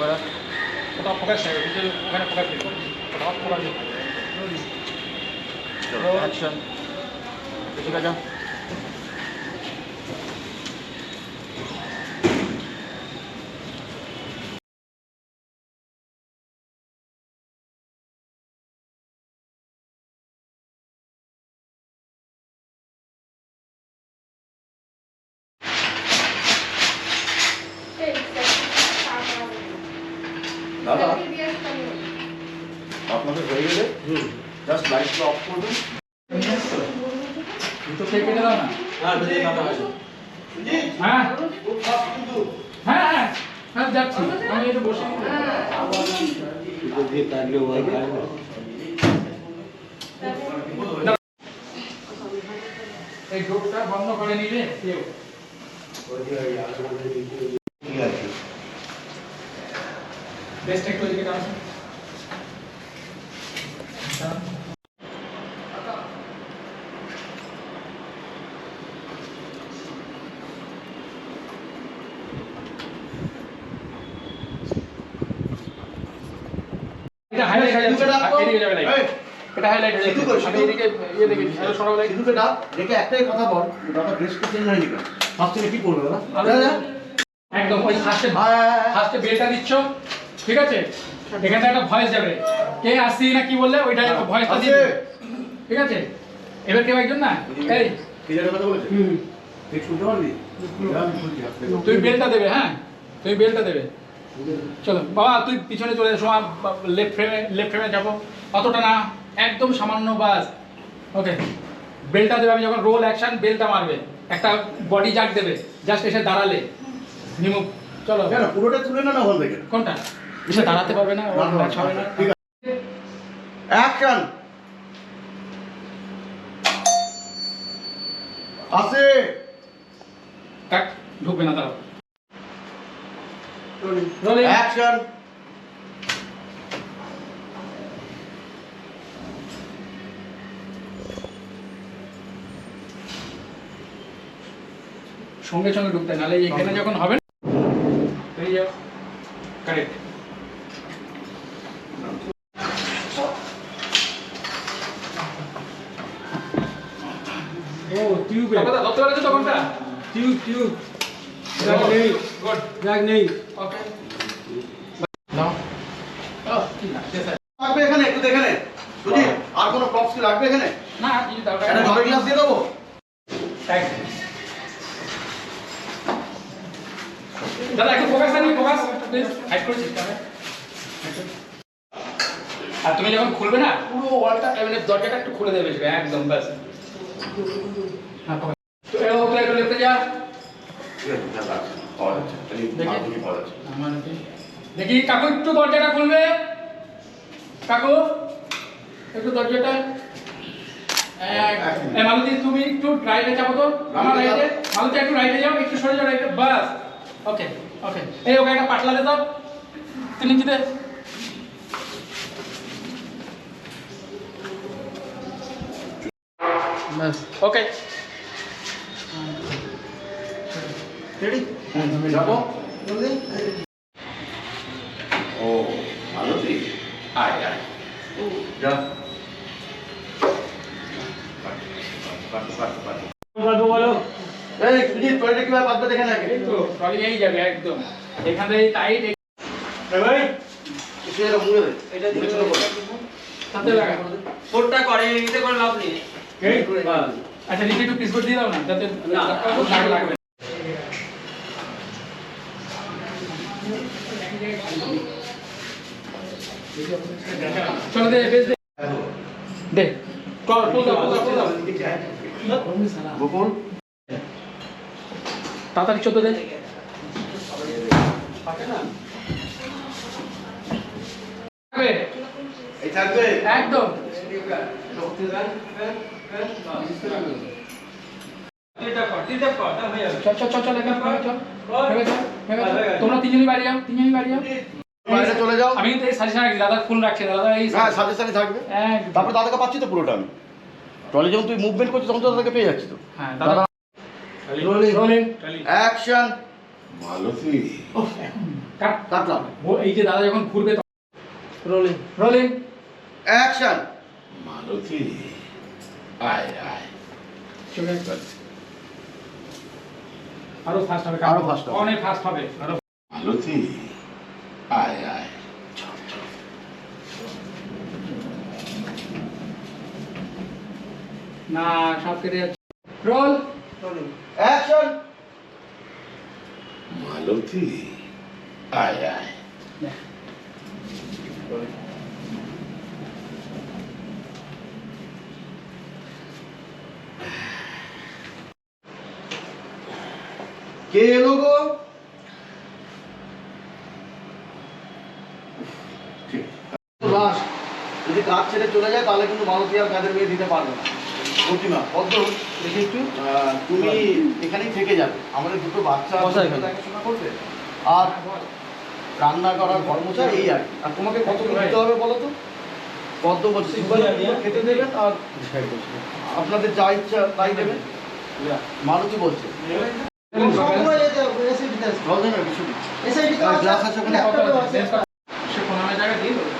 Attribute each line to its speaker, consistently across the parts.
Speaker 1: Camera
Speaker 2: কোথাও focus নেই কিন্তু ওখানে ফোকাস নেই কোথাও ফোকাস নেই
Speaker 1: চলো অ্যাকশন ঠিক আছে
Speaker 3: দাদা আপনাদের হয়ে গেলে জাস্ট লাইটটা অফ করবেন।
Speaker 2: দুটো খেয়ে কেটে দাও না? হ্যাঁ হ্যাঁ। হ্যাঁ হ্যাঁ। যাচ্ছি। আমি একটু বসে এই ডোরটা বন্ধ করে নিলে কেউ? বেস্ট একটু এদিকে টানো। এটা হয়ে যাচ্ছে। এদিকে যাবে light। এটা highlight হয়ে যাচ্ছে। আমি এদিকে ইয়ে দেখে আরও সরাও light।
Speaker 3: সিধুকে ডাক ডেকে একটাই কথা বল দাদা ড্রেসটা চেঞ্জ হয়নি কেন? ফার্স্ট কি করবে দাদা
Speaker 2: একদম ওই ফার্স্টে ফার্স্টে বেলটা দিচ্ছ ঠিক আছে? এখানে একটা ভয়েস যাবে। কে আসছি না কি বললে ওইটা ভয়েসটা দিয়ে দিবে। ঠিক আছে? এবার কেউ একজন না? এই।
Speaker 3: কি জায়গায় কথা বলেছে? তুই
Speaker 2: বেলটা দেবে হ্যাঁ? তুই বেলটা দেবে। চলো বাবা তুই পিছনে চলে এসো লেফট ফ্রেমে লেফট ফ্রেমে যাব। অতটা না একদম সামান্য বাস। ওকে বেলটা দেবে আমি যখন রোল অ্যাকশন বেলটা মারবে। একটা বডি জাগ দেবে জাস্ট এসে দাঁড়ালে। নিমুখ চলো।
Speaker 3: কেন পুরোটা তুলে না না থেকে?
Speaker 2: কোনটা? এসে দাঁড়াতে পারবে না ওর ম্যাচ হবে না।
Speaker 3: আছে। অ্যাকশন আসে!
Speaker 2: কাট ঢুকবে না রোলিং
Speaker 3: অ্যাকশন
Speaker 2: সঙ্গে সঙ্গে ঢুকতে নাহলে এখানে যখন হবে না কারেক্ট
Speaker 4: ও টিউবে টিউব টিউব
Speaker 2: জাগ
Speaker 4: নেই।
Speaker 2: গুড
Speaker 4: জাগ নেই
Speaker 2: ওকে নাও ও কি না স্যার
Speaker 3: লাগবে এখানে একটু দেখে নে বুঝি আর কোনো প্রপস কি লাগবে এখানে
Speaker 2: না কি দরকার
Speaker 3: একটা জলের গ্লাস দিয়ে দেবো
Speaker 2: থ্যাংক দাদা, একটু ফোকাস আনি ফোকাস প্লিজ হাইড করে চেষ্টা আর তুমি যখন খুলবে না, পুরো ওয়ালটা মানে দরজাটা একটু খুলে দেবে একদম, ব্যাস। হ্যাঁ। তো এও তো একটু লেফটে যা দেখি, কাকু, একটু দরজাটা খুলবে। কাকু, একটু দরজাটা এক- মালতী তুমি একটু রাইটে যাব তো। আমার
Speaker 3: রাইটে
Speaker 2: মালতী একটু রাইটে যাও একটু সরে যাও রাইটে বাস। ওকে ওকে এই ওকে একটা পাটলা দে দাও তিনি কি দে। ওকে
Speaker 3: রেডি যাব ও ভালো তুই আয় আয় যা
Speaker 4: বলো
Speaker 3: এই সুজিত টয়লেটে কীভাবে বাঁধবে দেখে না আগে
Speaker 2: তো ট্রলি এই যাবে একদম। এখানে টাইট
Speaker 4: ভাই
Speaker 3: এটা মুড়ে দে
Speaker 4: এটা
Speaker 3: ছোট করে।
Speaker 2: সাথে লাগা
Speaker 4: ফোনটা করে এতে করে লাভ নেই।
Speaker 2: আচ্ছা নিচে একটু পিস করে দিয়ে দাও না যাতে
Speaker 4: না।
Speaker 2: লাগবে চলো দে বেশ দে। দে চল ফুল দাও ফুল দাও ফুল দাও।
Speaker 3: গোপন
Speaker 2: তাড়াতাড়ি চোদ্দ দে। থাকবে,
Speaker 3: এই থাকবে?
Speaker 2: একদম।
Speaker 4: তিনটা কর তিনটা কর তা যাবে
Speaker 2: চল চল চল চল এখানে চল চল। ভেবে চল ভেবে চল। তোমরা তিনজনই বাড়ি যাও তিনজনই বাড়ি যাও।
Speaker 3: বাইরে চলে যাও।
Speaker 2: আমি কিন্তু এই সাজেশন রাখছি দাদা ফুল রাখছে দাদা এই
Speaker 3: হ্যাঁ থাকবে। তারপরে দাদাকে পাচ্ছি তো পুরোটা আমি। ট্রলি যখন তুই মুভমেন্ট করছিস তখন তো দাদাকে পেয়ে যাচ্ছি তো।
Speaker 2: হ্যাঁ দাদা
Speaker 3: rolling
Speaker 2: rolling
Speaker 3: action
Speaker 5: Malati
Speaker 2: cut
Speaker 3: কাটলাম
Speaker 2: ও- এই যে দাদা যখন ঘুরবে
Speaker 1: রোলিং
Speaker 2: রোলিং
Speaker 3: অ্যাকশন
Speaker 5: মালতী আয় আয়।
Speaker 2: চলে আরও ফাস্ট হবে
Speaker 3: আরও fast হবে।
Speaker 2: অনেক ফাস্ট হবে। আরও
Speaker 5: মালতী আয় আয়। চল চল।
Speaker 2: না সব কেটে যাচ্ছে। রোল
Speaker 3: অ্যাকশন
Speaker 5: মালতী আয় আয়।
Speaker 3: কে এলো গো? যদি কাজ ছেড়ে চলে যায় তাহলে কিন্তু মালতী আর কাজের মেয়ে দিতে পারবে না। প্রতিমা পদ্ম দেখি একটু। তুমি এখানেই থেকে যাবে। আমাদের দুটো বাচ্চা। দেখাশোনা করবে? আর রান্না করার কর্মচার এই আর কি। আর তোমাকে কত দিতে হবে বলো তো? পদ্ম বলছে খেতে দেবেন আর আপনাদের যা ইচ্ছা তাই দেবেন মালতী বলছে। দেবে কিছু দিন। আর গ্লাস আছে ওখানে
Speaker 2: কত আছে? বেশ কত? সে পনেরো জায়গা দিয়ে দেবে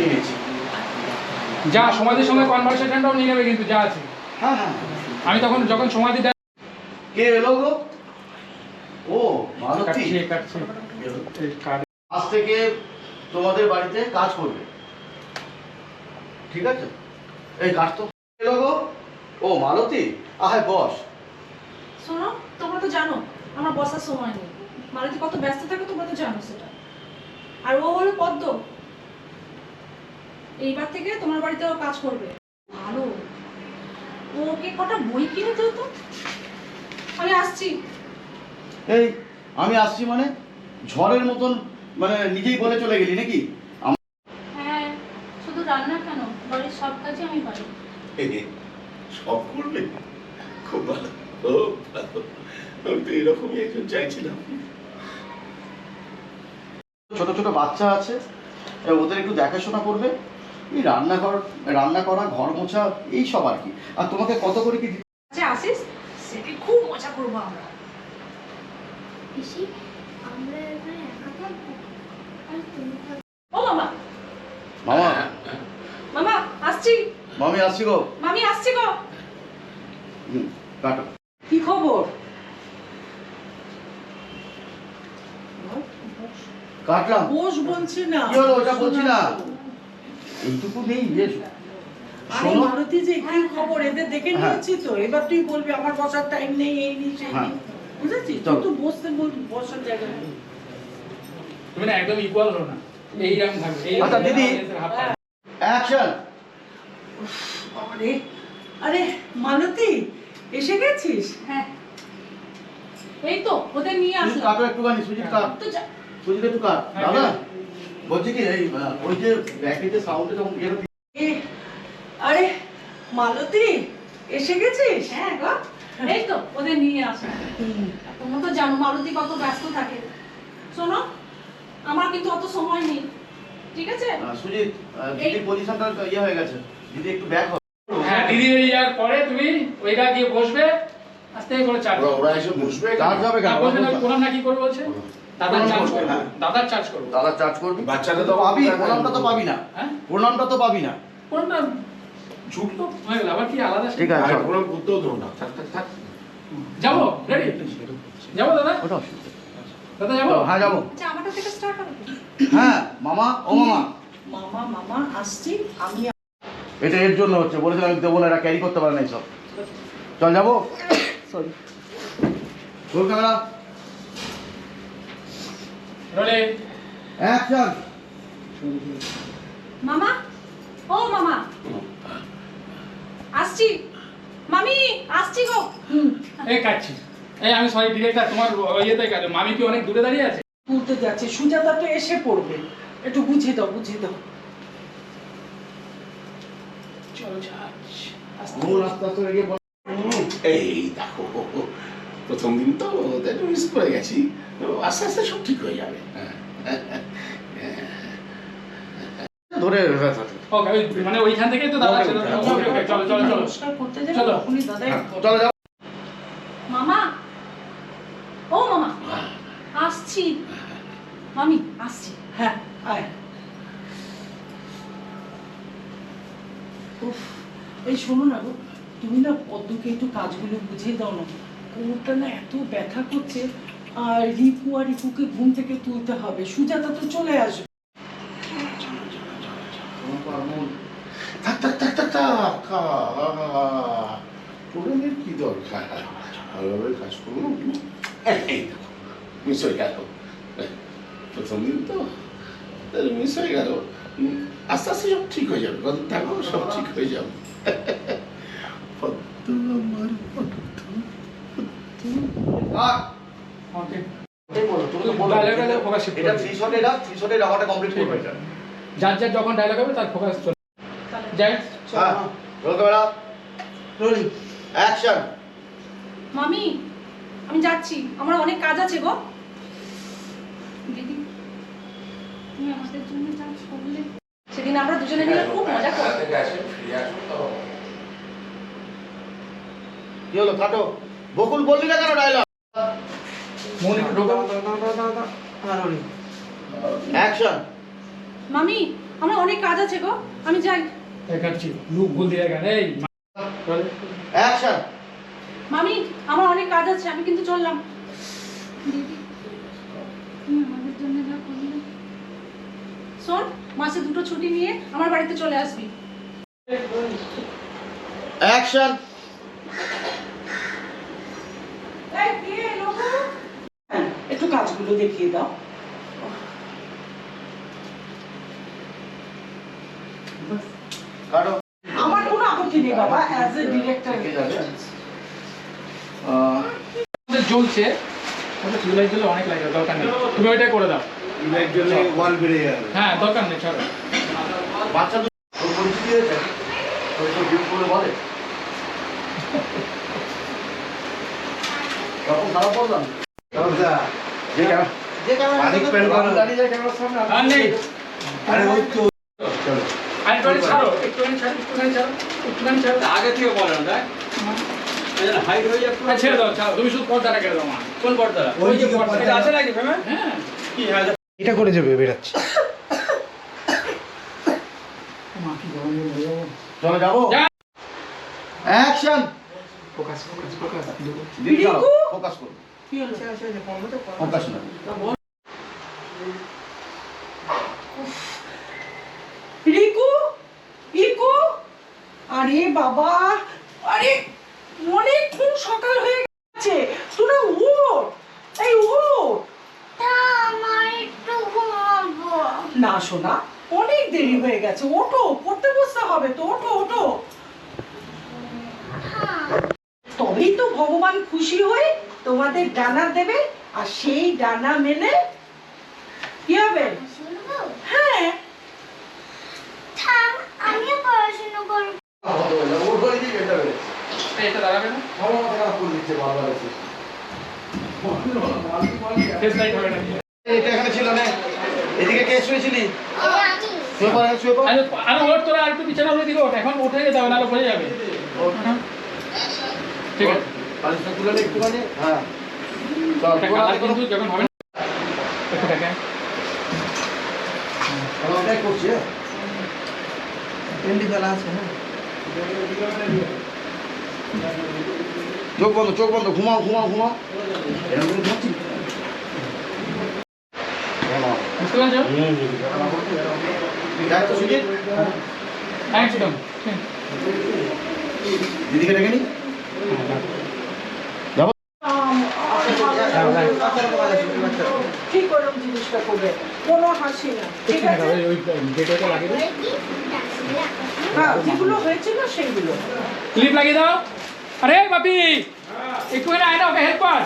Speaker 3: নিয়েছি।
Speaker 2: যা সমাধির সঙ্গে কনভারসেশনটাও নিয়ে নেবে কিন্তু যা আছে।
Speaker 3: হ্যাঁ হ্যাঁ।
Speaker 2: আমি তখন যখন সমাধি দেয়
Speaker 3: কে এলো গো? ও মালতী।
Speaker 2: কাটছে কাটছে। এই কাট।
Speaker 3: আজ থেকে তোমাদের বাড়িতে কাজ করবে। ঠিক আছে? এই কাজ তো এলো গো। ও মালতী? আহে বস।
Speaker 6: শোনো তোমরা তো জানো আমার বসার সময় নেই। মালতী কত ব্যস্ত থাকে তোমরা তো জানো সেটা। আর ও হলো পদ্ম। এইবার থেকে তোমার বাড়িতে ও কাজ করবে। ভালো। ও ওকে কটা বই কিনে দিও তো? আমি আসছি।
Speaker 3: এই আমি আসছি মানে? ঝড়ের মতন মানে নিজেই বলে চলে গেলি নাকি?
Speaker 7: হ্যাঁ শুধু রান্না কেন? বাড়ির সব কাজই আমি পারি।
Speaker 5: এ, সব করবে? খুব খুব ভালো। আমি তো এরকমই একজন চাইছিলাম।
Speaker 3: ছোট ছোট বাচ্চা আছে ওদের একটু দেখাশোনা করবে। এই রান্নাঘর রান্না করা ঘর মোছা এই সব আর কি। আর তোমাকে কত করে কি
Speaker 6: আচ্ছা আসিস সেটি খুব মজা করব আমরা।
Speaker 7: পিসি আমরা এখানে একা থাকব। আর তুমি
Speaker 6: ও মামা।
Speaker 3: মামা।
Speaker 6: মামা আসছি।
Speaker 3: মামি আসছি গো।
Speaker 6: মামি আসছি গো।
Speaker 3: হুম, কাটো।
Speaker 8: কি খবর?
Speaker 3: কাটলাম।
Speaker 8: বস বলছি না।
Speaker 3: কি হলো ওটা বলছি না? এইটুকু নেই বেশ।
Speaker 8: আরে মারুতি যে কি খবর এদের দেখে। নিয়েছি তো। এবার তুই বলবি আমার বসার টাইম নেই এই নেই সেই। নেই। বুঝেছিস? তুই বসতে বলবি বসার জায়গা
Speaker 2: তুমি না একদম ইকুয়াল হলো না। এইরকম থাকবে
Speaker 3: আচ্ছা, দিদি। অ্যাকশন
Speaker 8: আরে আরে মালতী এসে গেছিস?
Speaker 6: হ্যাঁ। এই তো ওদের নিয়ে
Speaker 3: সুজিত
Speaker 6: আসলাম।
Speaker 3: কাটো একটুখানি সুজিত
Speaker 6: যা-
Speaker 3: সুজিত একটু কাট
Speaker 2: হ্যাঁ,
Speaker 3: দাদা
Speaker 2: হ্যাঁ।
Speaker 3: বলছি কি এই ওই যে ব্যাকেটে সাউন্ডে যখন
Speaker 8: এ, আরে মালতী এসে গেছিস?
Speaker 6: হ্যাঁ গো। এই তো ওদের নিয়ে আসলাম। তোমরা তো জানো মালতী কত ব্যস্ত থাকে। শোনো আমার কিন্তু অত সময় নেই। ঠিক আছে?
Speaker 3: সুজিত আহ, দিদির পজিশনটা ইয়ে হয়ে গেছে। দিদি একটু ব্যাক
Speaker 2: হ্যাঁ দিদি বেরিয়ে যাওয়ার পরে তুমি ওই গিয়ে বসবে আস্তে করে চার্জ
Speaker 5: ওরা ওরা এসে বসবে
Speaker 3: চার্জ হবে কেন?
Speaker 2: বসবে না কোনাম না কি করবে বলছে? দাদার চার্জ
Speaker 3: করবে,
Speaker 2: করব।
Speaker 3: হ্যাঁ।
Speaker 2: চার্জ করব।
Speaker 3: দাদা চার্জ করবি।
Speaker 5: বাচ্চাটা
Speaker 3: তো
Speaker 5: তো
Speaker 3: পাবি প্রণামটা তো পাবি না।
Speaker 2: হ্যাঁ?
Speaker 3: প্রণামটা তো পাবি না।
Speaker 2: কোনটা ঝুঁক হয়ে গেল আবার কি আলাদা?
Speaker 3: ঠিক আছে
Speaker 5: আর করতেও দেবো না। থাক থাক থাক।
Speaker 2: যাব রেডি যাব দাদা?
Speaker 3: ওটা
Speaker 2: দাদা যাব?
Speaker 3: হ্যাঁ যাব।
Speaker 6: আচ্ছা আমারটা থেকে স্টার্ট হবে।
Speaker 3: হ্যাঁ মামা ও মামা।
Speaker 8: মামা মামা আসছি। আমি
Speaker 3: এটা এর জন্য হচ্ছে। বলেছিলাম আমি দেবো না এরা ক্যারি করতে পারে না সব চল যাব?
Speaker 8: সরি
Speaker 3: রোল ক্যামেরা
Speaker 2: রোলে
Speaker 3: অ্যাকশন
Speaker 6: মামা? ও মামা। আসছি। মামি আসছি গো।
Speaker 2: এই এই আমি সরি ডিরেক্টর তোমার ইয়েতে কাটে। মামি কি অনেক দূরে দাঁড়িয়ে আছে?
Speaker 8: যাচ্ছি। সুজাতা তো এসে পড়বে। একটু বুঝিয়ে দাও বুঝিয়ে দাও
Speaker 2: চলো চার্জ
Speaker 3: মূল আস্তে আস্তে এগিয়ে
Speaker 5: এই দেখো প্রথম দিন তো একটু মিস করে গেছি। আস্তে আস্তে সব ঠিক হয়ে যাবে। হ্যাঁ।
Speaker 3: ধরে
Speaker 2: মানে ওইখান থেকেই তো দাদা চলো চলো চলো।
Speaker 8: নমস্কার করতে যাবে
Speaker 2: চলো।
Speaker 3: হ্যাঁ, চলো যাও
Speaker 6: মামা ও মামা আসছি মামি আসছি
Speaker 8: হ্যাঁ আয় উফ শোনো না গো, তুমি না পদ্মকে একটু কাজগুলো বুঝিয়ে দাও না। কোমরটা না এত ব্যথা করছে, আর রিপু আর রিপুকে ঘুম থেকে তুলতে হবে। সুজাতা তো চলে আসবে।
Speaker 5: থাক থাক থাক থাক থাক কি দরকার? ভালোভাবে কাজ করুন। প্রথম দিন তো আস্তে আস্তে সব ঠিক হয়ে যাবে। থাকব সব ঠিক হয়ে যাবে।
Speaker 2: যার যার যখন ডায়লগ হবে তার ফোকাস চলে যাই
Speaker 3: রোল ক্যামেরা রোলিং অ্যাকশন
Speaker 6: মামি আমি যাচ্ছি। আমার অনেক কাজ আছে গো।
Speaker 7: দিদি তুমি আমাদের জন্য যা করলে।
Speaker 6: সেদিন আমরা দুজনে মিলে খুব মজা করব
Speaker 3: কি হলো কাটো বকুল বললি না কেন ডায়লগ
Speaker 2: মন
Speaker 3: অ্যাকশন
Speaker 6: মামি আমার অনেক কাজ আছে গো। আমি যাই।
Speaker 2: দেখাচ্ছি লুক ভুল দিয়ে গেল এই
Speaker 3: অ্যাকশন
Speaker 6: মামি আমার অনেক কাজ আছে আমি কিন্তু চললাম।
Speaker 7: দিদি তুমি আমাদের জন্য যা করলে
Speaker 6: শোন মাসে দুটো ছুটি নিয়ে আমার বাড়িতে চলে আসবি।
Speaker 3: অ্যাকশন
Speaker 8: একটু কাজগুলো দেখিয়ে দাও। আমার কোনো আপত্তি নেই বাবা অ্যাজ এ ডিরেক্টর
Speaker 2: দিলে অনেক লাগে দরকার নেই। তুমি ওইটাই করে দাও।
Speaker 5: ইলের জন্য ওয়াল বেড়ে যাবে
Speaker 2: হ্যাঁ দরকার নেই ছাড়ো
Speaker 3: বাচ্চা তো পরিচিতি হয়েছে? করে বলে। তখন খারাপ বললাম যে
Speaker 4: আগে থেকে বলেন দেখ। হাইট হয়ে
Speaker 2: হ্যাঁ, ছেড়ে দাও ছাড়ো। তুমি শুধু পর্দাটা কেটে দাও
Speaker 4: কোন পর্দা?
Speaker 2: ওই যে
Speaker 4: আছে নাকি
Speaker 2: হ্যাঁ।
Speaker 4: কি হ্যাঁ
Speaker 3: এটা করে যাবে বেরাচ্ছি। চলো যাব? Action
Speaker 2: focus focus focus.
Speaker 3: Focus করো। ফোকাস না
Speaker 8: রিকু ইকু আরে বাবা আরে অনেকক্ষণ সকাল হয়ে গেছে তোরা উঠ এই উঠ
Speaker 7: আমার একটু ঘুমাবো
Speaker 8: না শোনা অনেক দেরি হয়ে গেছে ওঠো পড়তে বসতে হবে তো ওঠো ওঠো তবেই তো ভগবান খুশি হয়ে তোমাদের ডানা দেবে আর ডানা মেলে কি হবে? হ্যাঁ।
Speaker 7: আমিও পড়াশোনা করব।
Speaker 3: ওর করে দিয়ে এটা বেরে
Speaker 2: এটা দাঁড়াবে না
Speaker 3: ভালো মতো খারাপ করে দিচ্ছে বারবার এসে
Speaker 2: ফেস লাইট হবে না
Speaker 3: এটা এখানে ছিল না এদিকে কে শুয়েছিলি
Speaker 7: আমি
Speaker 3: শুয়ে পড় শুয়ে পড়
Speaker 2: আরে আরে তোরা আর একটু বিছানা উপরে দিকে ওঠ এখন উঠে যেতে হবে নাহলে পড়ে যাবে ঠিক আছে।
Speaker 3: তুলে নে হ্যাঁ চল
Speaker 2: যখন হবে না একটু দেখে
Speaker 3: আমি ওটাই করছি হ্যাঁ। চোখ বন্ধ চোখ বন্ধ ঘুমাও ঘুমাও ঘুমাও। এরকম ঘুমাচ্ছি।
Speaker 2: বুঝতে পারছ? ঠিক।
Speaker 3: দিদিকে ডেকে নি
Speaker 8: আম, ঠিক জিনিসটা করবে। কোনো হাসি না। ঠিক আছে? হ্যাঁ যেগুলো হয়েছিল
Speaker 2: ক্লিপ লাগিয়ে দাও। আরে বাপি! আয় না ওকে হেল্প কর।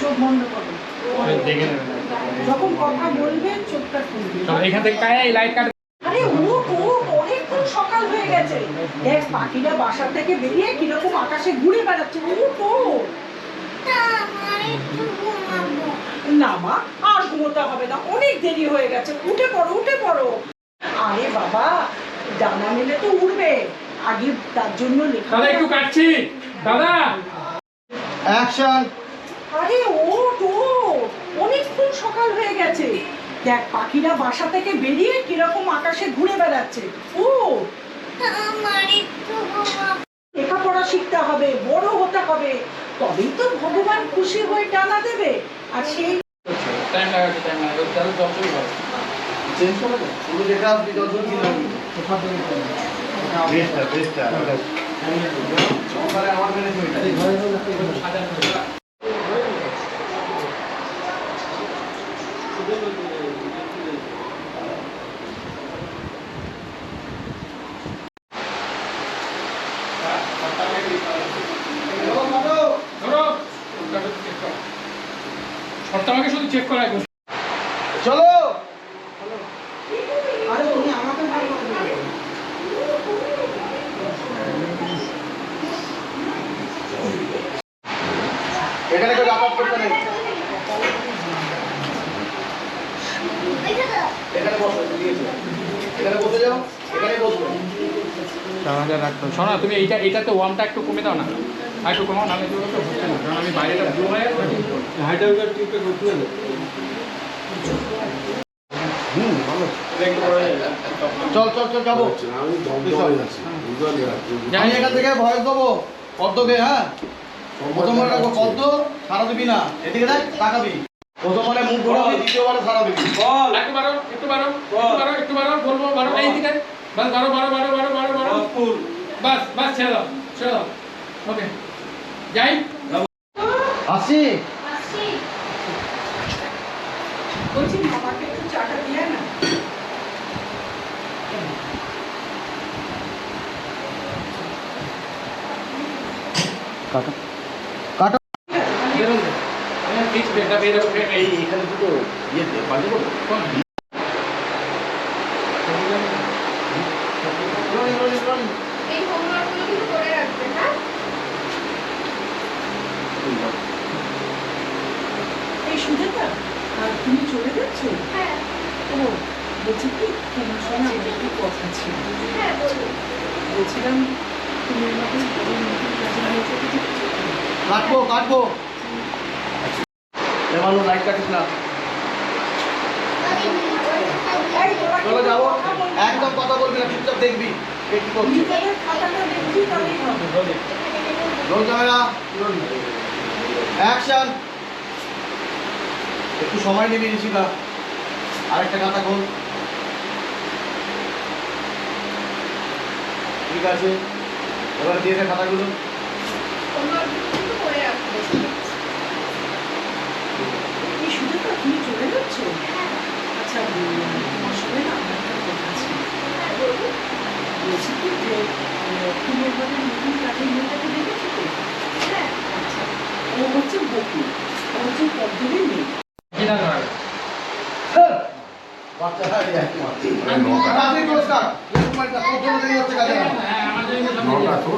Speaker 8: চোখ বন্ধ করো। যখন কথা বলবে চোখটা খুলবে।
Speaker 2: এখান থেকে কায় লাইট কাট।
Speaker 8: আরে উঠ উঠ অনেকক্ষণ সকাল হয়ে গেছে। দেখ পাখিরা বাসা থেকে বেরিয়ে কীরকম আকাশে ঘুরে বেড়াচ্ছে।
Speaker 7: ঘুমাবো
Speaker 8: না মা আর ঘুমোতে হবে না। অনেক দেরি হয়ে গেছে। উঠে পড়ো উঠে পড়ো। আরে বাবা ডানা মেলে তো উঠবে আগে তার জন্য লেখা
Speaker 2: দাদা একটু কাটছি। দাদা!
Speaker 3: অ্যাকশন
Speaker 8: আরে ও তো অনেকক্ষণ সকাল হয়ে গেছে। দেখ পাখিরা বাসা থেকে বেরিয়ে কীরকম আকাশে ঘুরে বেড়াচ্ছে। ও লেখাপড়া শিখতে হবে বড় হতে হবে। তবেই তো ভগবান খুশি হয়ে টানা দেবে। আর সেই
Speaker 2: টাইম লাগাচ্ছে টাইম লাগাচ্ছে দাদা যতই ভালো
Speaker 3: চেঞ্জ করে দে পুরো যেটা আপনি যতক্ষণ কি লাগবে সকালে আমার ম্যানেজমেন্ট
Speaker 2: ধরো শর্ত আমাকে শুধু চেক করা
Speaker 3: চলো।
Speaker 8: আরে উনি আমাকে ভালো করে বলবেন।
Speaker 3: এখানে কেউ যাতায়াত করতে নেই। এখানে বসো এখানে বসে যাও এখানে বসবে।
Speaker 2: রাখতো শোনো তুমি এইটা এটাতে ওয়ামটা একটু কমে দাও না। আর একটু কমাও নামে তো হচ্ছে না কারণ আমি বাইরেটা ব্লু হয়ে
Speaker 4: হাইড্রোগ্রাফ টিউবটা করতে হবে
Speaker 3: হুম ভালো। চল চল চল যাব।
Speaker 5: আমি দমদমে আছি বুঝলি
Speaker 3: আমি এখান থেকে ভয়েস দেবো। পদ্মকে হ্যাঁ? প্রথমবার রাখব পদ্ম সারা দিবি না। এদিকে দেখ তাকাবি। প্রথমবারে মুখ ঘোরাবি দ্বিতীয়বারে সারা দিবি।
Speaker 4: বল।
Speaker 2: একটু বারো একটু বারো একটু বারো একটু বারো বলব বারো এই দিকে। বাস বারো বারো বারো বারো বারো বারো
Speaker 4: ফুল
Speaker 2: বাস বাস ছেড়ে দাও ছেড়ে দাও। ওকে। যাই
Speaker 3: আসি
Speaker 7: আসছি
Speaker 8: বলছি মামাকে একটু চাটা দিয়ে না
Speaker 3: কাটো কাটো
Speaker 2: বেরোন দে আমি ফিক্স বেটা বেরো এই
Speaker 3: এখানে দুটো ইয়ে দে পাল্টে দেবো
Speaker 2: কোন
Speaker 3: রোলিং রোলিং রোলিং
Speaker 7: এই হোমওয়ার্কগুলো কিন্তু করে রাখবেন হ্যাঁ
Speaker 8: এই সুজাতা আর তুমি চলে যাচ্ছ
Speaker 7: হ্যাঁ
Speaker 8: ও বলছি কি? তোমার সঙ্গে আমার একটু কথা ছিল।
Speaker 7: হ্যাঁ
Speaker 8: বলছিলাম তুমি আমাকে?
Speaker 3: কাটবো কাটবো। লাইট কাটিস না। চলো যাব। একদম কথা বলবি না চুপচাপ দেখবি রোল ক্যামেরা। অ্যাকশন। একটু সময় নিবি ঋষিকা আরেকটা খাতা খোল ঠিক আছে। এবার দিয়ে দে খাতাগুলো।
Speaker 8: যাচ্ছ? আচ্ছা উম, তোমার সঙ্গে না আমার একটা কথা ছিল
Speaker 7: হ্যাঁ বলুন।
Speaker 8: বলছি কি যে তুমি নতুন কাজের মেয়েটাকে দেখেছ তো?
Speaker 7: হ্যাঁ।
Speaker 8: আচ্ছা ও হচ্ছে বকুল ও হচ্ছে পদ্মদের মেয়ে।
Speaker 5: নটা তো